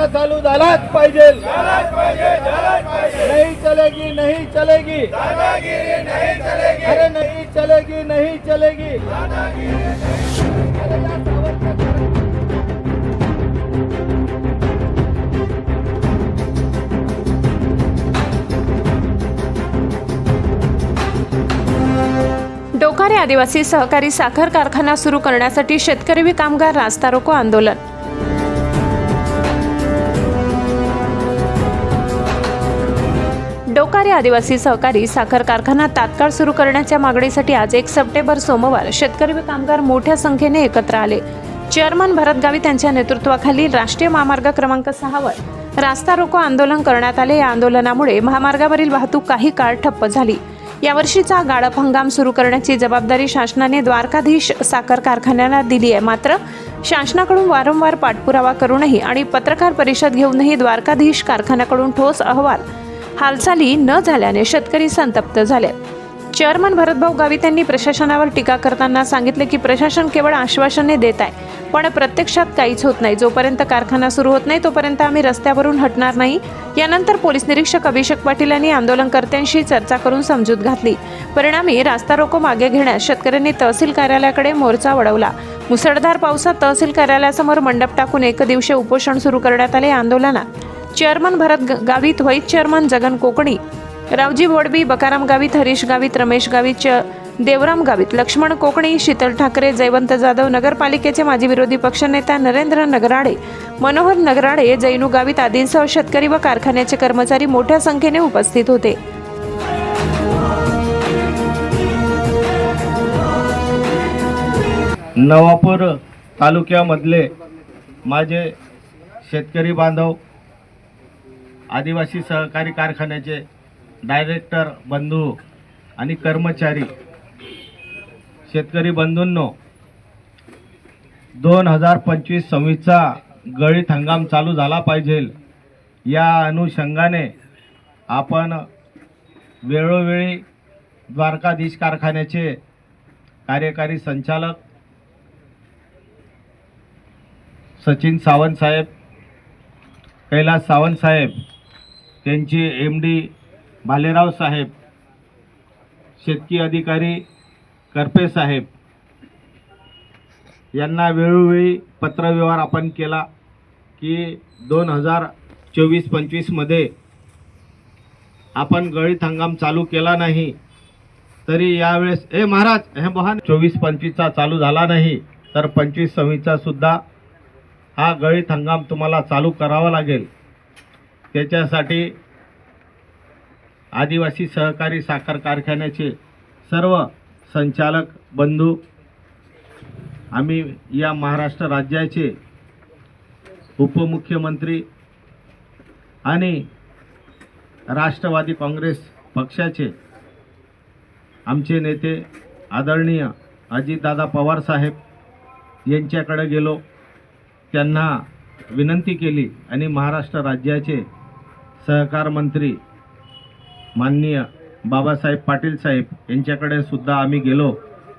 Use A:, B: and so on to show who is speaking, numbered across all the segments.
A: कारखाना चालू झालाच पाहिजे. नहीं चलेगी नहीं चलेगी. अरे नहीं चलेगी नहीं चलेगी.
B: डोकारे आदिवासी सहकारी साखर कारखाना सुरू करण्यासाठी शेतकरी कामगार रास्ता रोको आंदोलन. डोकारे आदिवासी सहकारी साखर कारखाना तात्काळ सुरू करण्याच्या मागणीसाठी आज एक सप्टेंबर सोमवार शेतकरी व कामगार मोठ्या संख्येने एकत्र आले. चेअरमन भरत गावित यांच्या नेतृत्वाखाली राष्ट्रीय महामार्ग क्रमांक सहावर रास्ता रोको आंदोलन करण्यात आले. या आंदोलनामुळे महामार्गावरील वाहतूक काही काळ ठप्प झाली. यावर्षीचा गाळप हंगाम सुरू करण्याची जबाबदारी शासनाने द्वारकाधीश साखर कारखान्याला दिली आहे. मात्र शासनाकडून वारंवार पाठपुरावा करूनही आणि पत्रकार परिषद घेऊनही द्वारकाधीश कारखान्याकडून ठोस अहवाल हालचाली न झाल्याने शेतकरी संतप्त झाले. चेअरमन भरतभाऊ गावित यांनी प्रशासनावर टीका करताना सांगितले की प्रशासन केवळ आश्वासने देत आहे पण प्रत्यक्षात काहीच होत नाही. जोपर्यंत कारखाना सुरू होत नाही तोपर्यंत आम्ही रस्त्यावरून हटणार नाही. यानंतर पोलीस निरीक्षक अभिषेक पाटील यांनी आंदोलनकर्त्यांशी चर्चा करून समजूत घातली. परिणामी रास्ता रोको मागे घेण्यास शेतकऱ्यांनी तहसील कार्यालयाकडे मोर्चा वळवला. मुसळधार पावसात तहसील कार्यालयासमोर मंडप टाकून एक दिवशी उपोषण सुरू करण्यात आले आंदोलनात. Chairman Bharat Gavit vice chairman Jagan Kokani. Raoji Vadbi Bakaram Gavit Harish Gavit Ramesh Gavit च- देवराम गावित लक्ष्मण कोकणी शीतल ठाकरे जयवंत जाधव नगरपालिकेचे माजी विरोधी पक्षनेता नरेंद्र नगराडे मनोहर नगराडे जैनू गावित आदींसह शेतकरी व कारखान्याचे कर्मचारी मोठ्या संख्येने उपस्थित होते.
A: नवापूर तालुक्यामधले माझे शेतकरी बांधव आदिवासी सहकारी कारखान्याचे डायरेक्टर बंधू आणि कर्मचारी शेतकरी बंधूंनो दोन हजार पंचवीस सव्वीसचा गळीत हंगाम चालू झाला पाहिजे. या अनुषंगाने आपण वेळोवेळी द्वारकाधीश कारखान्याचे कार्यकारी संचालक सचिन सावंत साहेब कैलास सावंत साहेब त्यांचे एम डी भालेराव साहेब शेतकी अधिकारी करपे साहेब यांना वेळोवेळी पत्रव्यवहार आपण केला की दोन हजार चोवीस पंचवीसमध्ये आपण गळीत हंगाम चालू केला नाही तरी यावेळेस ए महाराज हे बहा चोवीस पंचवीसचा चालू झाला नाही तर पंचवीस सव्वीसचा सुद्धा हा गळीत हंगाम तुम्हाला चालू करावा लागेल. त्याच्यासाठी आदिवासी सहकारी साखर कारखान्याचे सर्व संचालक बंधू आम्ही या महाराष्ट्र राज्याचे उपमुख्यमंत्री आणि राष्ट्रवादी काँग्रेस पक्षाचे आमचे नेते आदरणीय अजितदादा पवार साहेब यांच्याकडे गेलो. त्यांना विनंती केली आणि महाराष्ट्र राज्याचे सहकार मंत्री माननीय बाबासाहेब पाटील साहेब यांच्याकडे सुद्धा आम्ही गेलो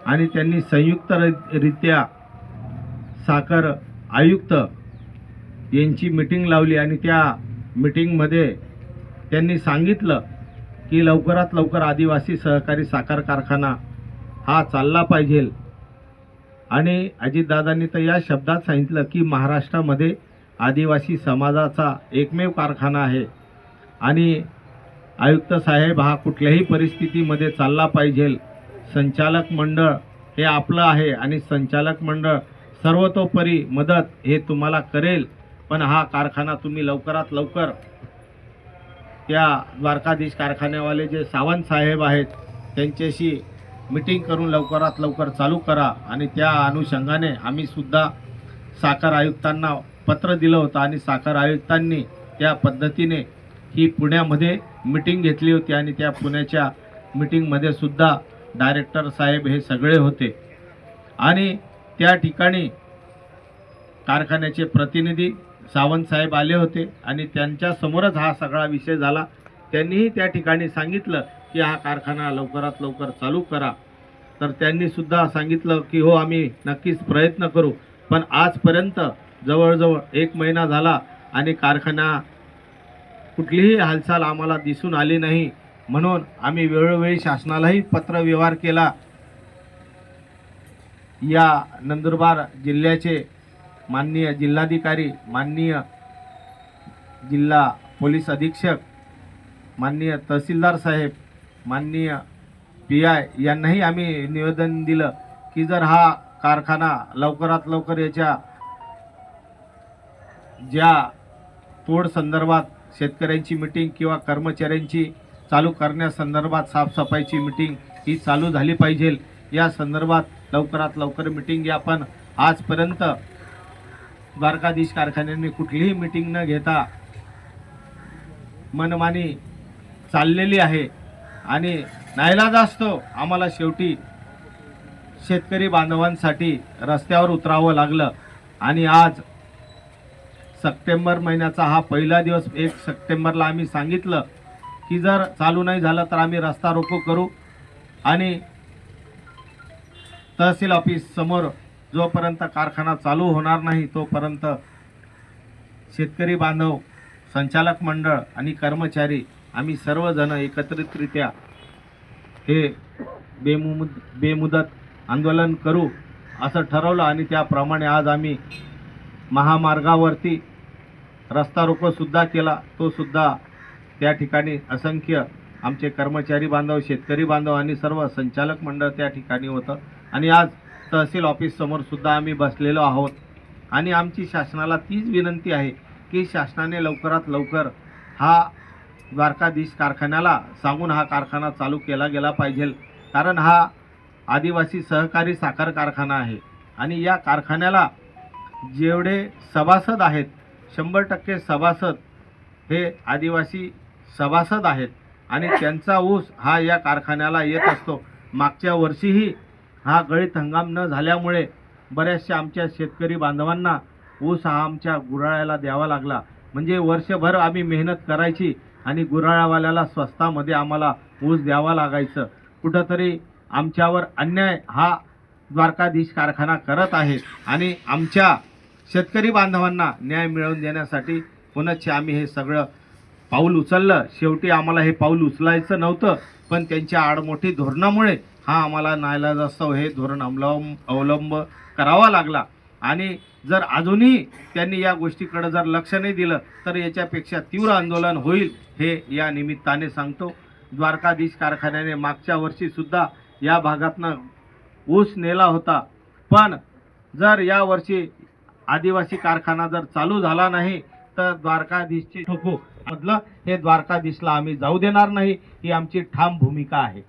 A: आणि त्यांनी संयुक्तरित्या साखर आयुक्त यांची मिटिंग लावली आणि त्या मिटिंगमध्ये त्यांनी सांगितलं की लवकरात लवकर आदिवासी सहकारी साखर कारखाना हा चालला पाहिजे. आणि अजितदादांनी तर या शब्दात सांगितलं की महाराष्ट्रामध्ये आदिवासी समाजाचा एकमेव कारखाना आहे. आणि आयुक्त साहेब हा कुठल्याही परिस्थितीमध्ये चालला पाहिजे. संचालक मंडळ हे आपलं आहे आणि संचालक मंडळ सर्वतोपरी मदत हे तुम्हाला करेल. पण हा कारखाना तुम्ही लवकरात लवकर त्या द्वारकाधीश कारखान्यावाले जे सावंत साहेब आहेत त्यांच्याशी मिटिंग करून लवकरात लवकर चालू करा. आणि त्या अनुषंगाने आम्हीसुद्धा साखर आयुक्तांना पत्र दिलं होतं आणि साखर आयुक्तांनी त्या पद्धतीने ही पुण्यामध्ये मिटिंग घेतली होती आणि त्या पुण्याच्या मिटिंगमध्ये सुद्धा डायरेक्टर साहेब हे सगळे होते. आणि त्या ठिकाणी कारखान्याचे प्रतिनिधी सावंत साहेब आले होते आणि त्यांच्यासमोरच हा सगळा विषय झाला. त्यांनीही त्या ठिकाणी सांगितलं की हा कारखाना लवकरात लवकर चालू करा. तर त्यांनीसुद्धा सांगितलं की हो आम्ही नक्कीच प्रयत्न करू. पण आजपर्यंत जवळजवळ एक महिना झाला आणि कारखाना कुठलीही हालचाल आम्हाला दिसून आली नाही. म्हणून आम्ही वेळोवेळी शासनालाही पत्रव्यवहार केला. या नंदुरबार जिल्ह्याचे माननीय जिल्हाधिकारी माननीय जिल्हा पोलीस अधीक्षक माननीय तहसीलदार साहेब माननीय पी आय यांनाही आम्ही निवेदन दिलं की जर हा कारखाना लवकरात लवकर याच्या ज्या तोड संदर्भात शेतकऱ्यांची मिटिंग किंवा कर्मचाऱ्यांची चालू करण्यासंदर्भात साफसफाईची मिटिंग ही चालू झाली पाहिजे. या संदर्भात लवकरात लवकर मिटिंग घ्या पण आजपर्यंत द्वारकाधीश कारखान्यांनी कुठलीही मिटिंग न घेता मनमानी चाललेली आहे. आणि नाईलाज असतो आम्हाला शेवटी शेतकरी बांधवांसाठी रस्त्यावर उतरावं लागलं. आणि आज सप्टेंबर महिन्याचा हा पहिला दिवस. एक सप्टेंबरला आम्ही सांगितलं की जर चालू नाही झालं तर आम्ही रस्ता रोको करू. आणि तहसील ऑफिस समोर जोपर्यंत कारखाना चालू होणार नाही तोपर्यंत शेतकरी बांधव संचालक मंडळ आणि कर्मचारी आम्ही सर्वजण एकत्रितरित्या हे बेमुद बेमुदत आंदोलन करू असं ठरवलं. आणि त्याप्रमाणे आज आम्ही महामार्गावरती रस्ता रोकोसुद्धा केला तो सुद्धा त्या ठिकाणी असंख्य आमचे कर्मचारी बांधव शेतकरी बांधव आणि सर्व संचालक मंडळ त्या ठिकाणी होतं. आणि आज तहसील ऑफिस सुद्धा आम्ही बसलेलो आहोत. आणि आमची शासनाला तीच विनंती आहे की शासनाने लवकरात लवकर हा द्वारकाधीश कारखान्याला सांगून हा कारखाना चालू केला गेला पाहिजे. कारण हा आदिवासी सहकारी साखर कारखाना आहे. आणि या कारखान्याला जेवढे सभासद आहेत शंभर टक्के सभासद हे आदिवासी सभासद आहेत आणि त्यांचा ऊस हा या कारखान्याला येत असतो. मागच्या वर्षीही हा गळीत हंगाम न झाल्यामुळे बऱ्याचशा आमच्या शेतकरी बांधवांना ऊस हा आमच्या गुराळ्याला द्यावा लागला. म्हणजे वर्षभर आम्ही मेहनत करायची आणि गुराळावाल्याला स्वस्तामध्ये आम्हाला ऊस द्यावा लागायचं. कुठंतरी आमच्यावर अन्याय हा द्वारकाधीश कारखाना करत आहे आणि आमच्या शेतकरी बांधवांना न्याय मिळवून देण्यासाठी पुनश्च आम्ही हे सगळं पाऊल उचललं? शेवटी आम्हाला हे पाऊल उचलायचं नव्हतं पण त्यांच्या आडमोठी धोरणामुळे हा आम्हाला नाईलाजास्तव हे धोरण अवलंब अवलंब करावा लागला. आणि जर अजूनही त्यांनी या गोष्टीकडे जर लक्ष नाही दिलं तर याच्यापेक्षा तीव्र आंदोलन होईल हे या निमित्ताने सांगतो. द्वारकाधीश कारखान्याने मागच्या वर्षीसुद्धा या भागातनं ऊस नेला होता. पण जर यावर्षी आदिवासी कारखाना जर चालू झाला नाही तर द्वारकाधीशची ठोकू. मधलं हे द्वारकाधीशला आम्ही जाऊ देणार नाही ही आमची ठाम भूमिका आहे.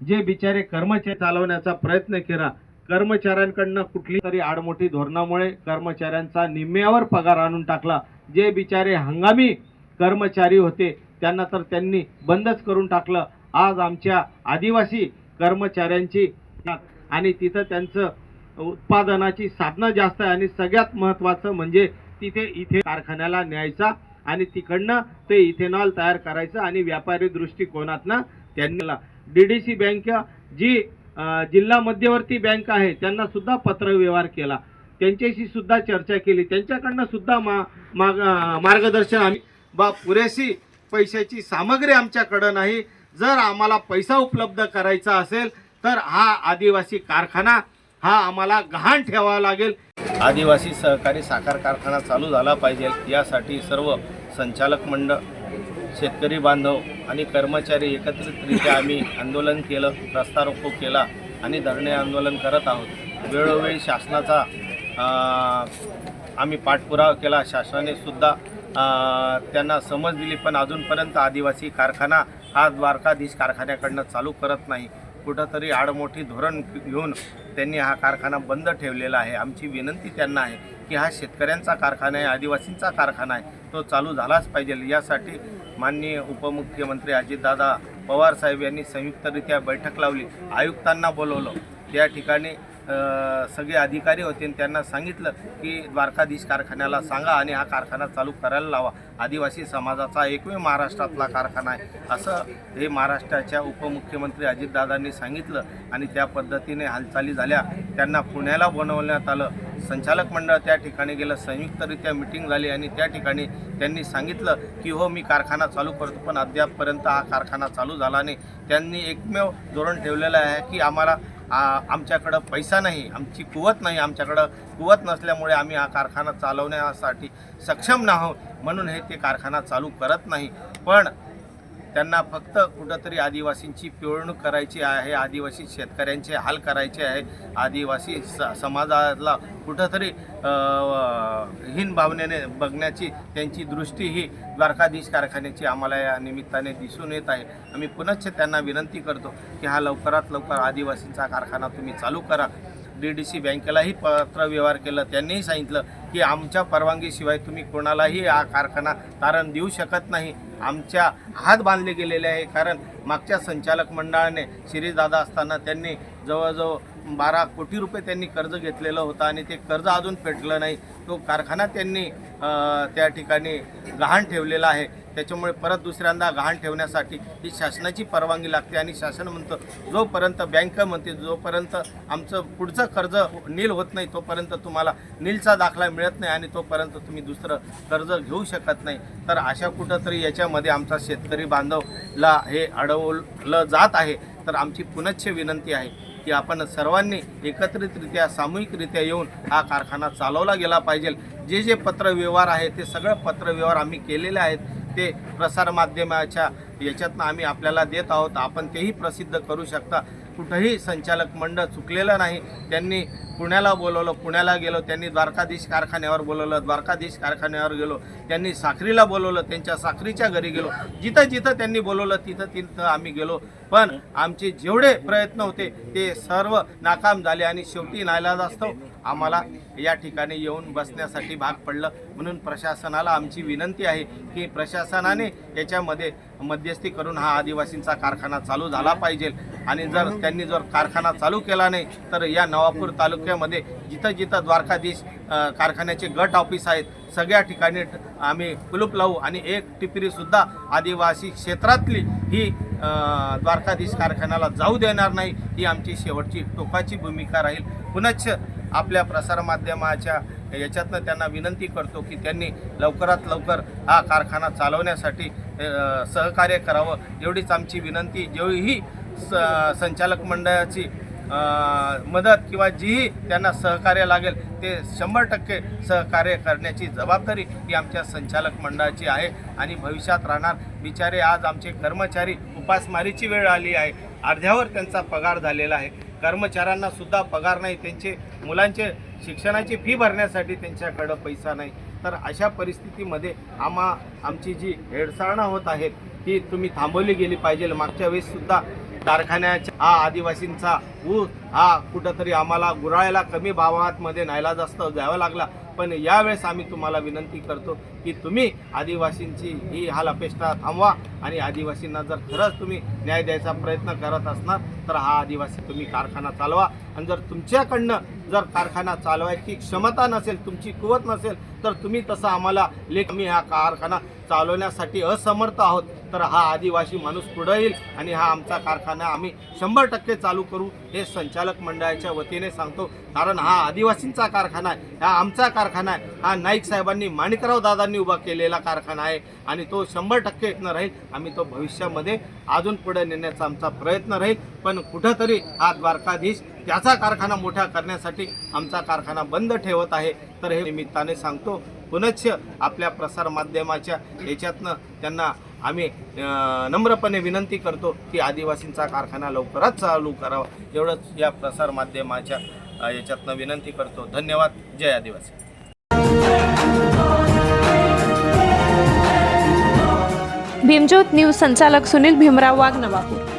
A: जे बिचारे कर्मचारी चालवण्याचा प्रयत्न केला कर्मचाऱ्यांकडनं कुठली तरी आडमोठी धोरणामुळे कर्मचाऱ्यांचा निम्म्यावर पगार आणून टाकला. जे बिचारे हंगामी कर्मचारी होते त्यांना तर त्यांनी बंदच करून टाकलं. आज आमच्या आदिवासी कर्मचाऱ्यांची आणि तिथं त्यांचं उत्पादनाची साधनं जास्त आहे आणि सगळ्यात महत्त्वाचं म्हणजे तिथे इथे कारखान्याला न्यायचा आणि तिकडनं ते इथेनॉल तयार करायचं आणि व्यापारी दृष्टिकोनातनं त्यांनी डी डी सी बँक जी जिल्हा मध्यवर्ती बँक आहे त्यांना सुद्धा पत्रव्यवहार केला. त्यांच्याशी सुद्धा चर्चा केली. त्यांच्याकडनं सुद्धा मा माग मार्गदर्शन आम्ही बा पुरेशी पैशाची सामग्री आमच्याकडं नाही. जर आम्हाला पैसा उपलब्ध करायचा असेल तर हा आदिवासी कारखाना हा आम्हाला गहाण ठेवावा लागेल. आदिवासी सहकारी साखर कारखाना चालू झाला पाहिजे यासाठी सर्व संचालक मंडळ शेतकरी बांधव आणि कर्मचारी एकत्रितरित्या आम्ही आंदोलन केलं रस्ता रोको केला आणि धरणे आंदोलन करत आहोत. वेळोवेळी शासनाचा आम्ही पाठपुरावा केला. शासनाने सुद्धा त्यांना समज दिली पण अजूनपर्यंत आदिवासी कारखाना हा द्वारकाधीश कारखान्याकडनं चालू करत नाही. कुठंतरी आडमोठी धोरण घेऊन त्यांनी हा कारखाना बंद ठेवलेला आहे. आमची विनंती त्यांना आहे की हा शेतकऱ्यांचा कारखाना आहे आदिवासींचा कारखाना आहे तो चालू झालाच पाहिजे. यासाठी माननीय उपमुख्यमंत्री अजितदादा पवार साहेब यांनी संयुक्तरित्या बैठक लावली. आयुक्तांना बोलवलं. त्या ठिकाणी सगळे अधिकारी होते आणि त्यांना सांगितलं की द्वारकाधीश कारखान्याला सांगा आणि हा कारखाना चालू करायला लावा. आदिवासी समाजाचा एकमेव महाराष्ट्रातला कारखाना आहे. असं हे महाराष्ट्राच्या उपमुख्यमंत्री अजितदादांनी सांगितलं आणि त्या पद्धतीने हालचाली झाल्या. त्यांना पुण्याला बनवण्यात आलं. संचालक मंडळ त्या ठिकाणी गेलं. संयुक्तरित्या मिटिंग झाली आणि त्या ठिकाणी त्यांनी सांगितलं की हो मी कारखाना चालू करतो पण अद्यापपर्यंत हा कारखाना चालू झाला नाही. त्यांनी एकमेव धोरण ठेवलेलं आहे की आम्हाला आमच्याकडं पैसा नाही आमची कुवत नाही आमच्याकडं कुवत नसल्यामुळे आम्ही हा कारखाना चालवण्यासाठी सक्षम नाहोत म्हणून हे ते कारखाना चालू करत नाही. पण त्यांना फक्त कुठंतरी आदिवासींची पिळवणूक करायची आहे आदिवासी शेतकऱ्यांचे हाल करायचे आहे आदिवासी स समाजाला कुठंतरी हीन भावनेने बघण्याची त्यांची दृष्टी ही द्वारकाधीश कारखान्याची आम्हाला या निमित्ताने दिसून येत आहे. आम्ही पुनश्च त्यांना विनंती करतो की हा लवकरात लवकर आदिवासींचा कारखाना तुम्ही चालू करा. डी डी सी बँकेलाही पत्र व्यवहार केलं त्यांनीही सांगितलं की आमच्या परवानगीशिवाय तुम्ही कोणालाही हा कारखाना तारण देऊ शकत नाही. आमच्या हात बांधले गेलेले आहे. कारण मागच्या संचालक मंडळाने शिरीजदादा असताना त्यांनी जवळजवळ बारा कोटी रुपये त्यांनी कर्ज घेतलेलं होतं आणि ते कर्ज अजून फेटलं नाही. तो कारखाना त्यांनी त्या ठिकाणी गहाण ठेवलेला आहे. त्याच्यामुळे परत दुसऱ्यांदा गहाण ठेवण्यासाठी ही शासनाची परवानगी लागते आणि शासन म्हणतं जोपर्यंत बँक म्हणते जोपर्यंत आमचं पुढचं कर्ज नील होत नाही तोपर्यंत तुम्हाला नीलचा दाखला मिळत नाही आणि तोपर्यंत तुम्ही दुसरं कर्ज घेऊ शकत नाही. तर अशा कुठंतरी याच्यामध्ये आमचा शेतकरी बांधवला हे अडवलं जात आहे. तर आमची पुनश्च विनंती आहे की आपण सर्वांनी एकत्रितरित्या सामूहिकरित्या येऊन हा कारखाना चालवला गेला पाहिजे. जे जे पत्रव्यवहार आहे ते सगळं पत्रव्यवहार आम्ही केलेले आहेत. ते प्रसारमाध्यमाच्या याच्यातनं आम्ही आपल्याला देत आहोत. आपण तेही प्रसिद्ध करू शकता. कुठंही संचालक मंडळ चुकलेलं नाही. त्यांनी पुण्याला बोलवलं पुण्याला गेलो त्यांनी द्वारकाधीश कारखान्यावर बोलवलं द्वारकाधीश कारखान्यावर गेलो त्यांनी साखरीला बोलवलं त्यांच्या साखरीच्या घरी गेलो. जिथं जिथं त्यांनी बोलवलं तिथं तिथं आम्ही गेलो. पण आमचे जेवढे प्रयत्न होते ते सर्व नाकाम झाले आणि शेवटी नाईलाजास्तव आम्हाला या ठिकाणी येऊन बसण्यासाठी भाग पडलं. म्हणून प्रशासनाला आमची विनंती आहे की प्रशासनाने याच्यामध्ये मध्यस्थी करून हा आदिवासींचा कारखाना चालू झाला पाहिजे. आणि जर त्यांनी जर कारखाना चालू केला नाही तर या नवापूर तालुक्यामध्ये जिथं जिथं द्वारकाधीश कारखान्याचे गट ऑफिस आहेत सगळ्या ठिकाणी आम्ही कुलूप लावू आणि एक टिपरीसुद्धा आदिवासी क्षेत्रातली ही द्वारकाधीश कारखान्याला जाऊ देणार नाही ही आमची शेवटची टोकाची भूमिका राहील. पुनश्च आपल्या प्रसारमाध्यमाच्या याच्यातनं त्यांना विनंती करतो की त्यांनी लवकरात लवकर हा कारखाना चालवण्यासाठी सहकार्य करावं. एवढीच आमची विनंती. जेवढीही स संचालक मंडळाची मदत किंवा जीही त्यांना सहकार्य लागेल ते शंभर टक्के सहकार्य करण्याची जबाबदारी ही आमच्या संचालक मंडळाची आहे आणि भविष्यात राहणार. बिचारे आज आमचे कर्मचारी उपासमारीची वेळ आली आहे. अर्ध्यावर त्यांचा पगार झालेला आहे. कर्मचाऱ्यांना सुद्धा पगार नाही त्यांचे मुलांचे शिक्षणाची फी भरण्यासाठी त्यांच्याकडं पैसा नाही. तर अशा परिस्थितीमध्ये आम्हा आमची जी हेळसाळणं होत आहे ती तुम्ही थांबवली गेली पाहिजे मागच्या वेळेससुद्धा कारखान्याच्या हा आदिवासींचा ऊस हा कुठंतरी आम्हाला गुराळ्याला कमी भावात मध्ये जास्त द्यावा लागला. पण यावेळेस आम्ही तुम्हाला विनंती करतो की तुम्ही आदिवासींची ही हाल अपेक्षा थांबवा आणि आदिवासींना जर खरंच तुम्ही न्याय द्यायचा प्रयत्न करत असणार तर हा आदिवासी तुम्ही कारखाना चालवा. आणि जर तुमच्याकडनं जर कारखाना चालवायची क्षमता नसेल तुमची कुवत नसेल तर तुम्ही तसं आम्हाला लेख मी हा कारखाना चालवण्यासाठी असमर्थ आहोत तर हा आदिवासी माणूस पुढं येईल आणि हा आमचा कारखाना आम्ही शंभर टक्के चालू करू हे संचालक मंडळाच्या वतीने सांगतो. कारण हा आदिवासींचा कारखाना आहे हा आमचा कारखाना आहे. हा नाईक साहेबांनी माणिकराव दादांनी उभा केलेला कारखाना आहे आणि तो शंभर टक्के न राहील. आम्ही तो भविष्यामध्ये अजून पुढे नेण्याचा आमचा प्रयत्न राहील. पण कुठंतरी हा द्वारकाधीश त्याचा कारखाना मोठा करण्यासाठी आमचा कारखाना बंद ठेवत आहे. तर हे निमित्ताने सांगतो पुनश्च आपल्या प्रसारमाध्यमाच्या याच्यातनं त्यांना आम्ही नम्रपणे विनंती करतो की आदिवासींचा कारखाना लवकरच चालू करावा. एवढंच या प्रसारमाध्यमाच्या याच्यातनं विनंती करतो. धन्यवाद. जय आदिवासी.
B: भीमज्योत न्यूज संचालक सुनील भीमराव वाघ नवापूर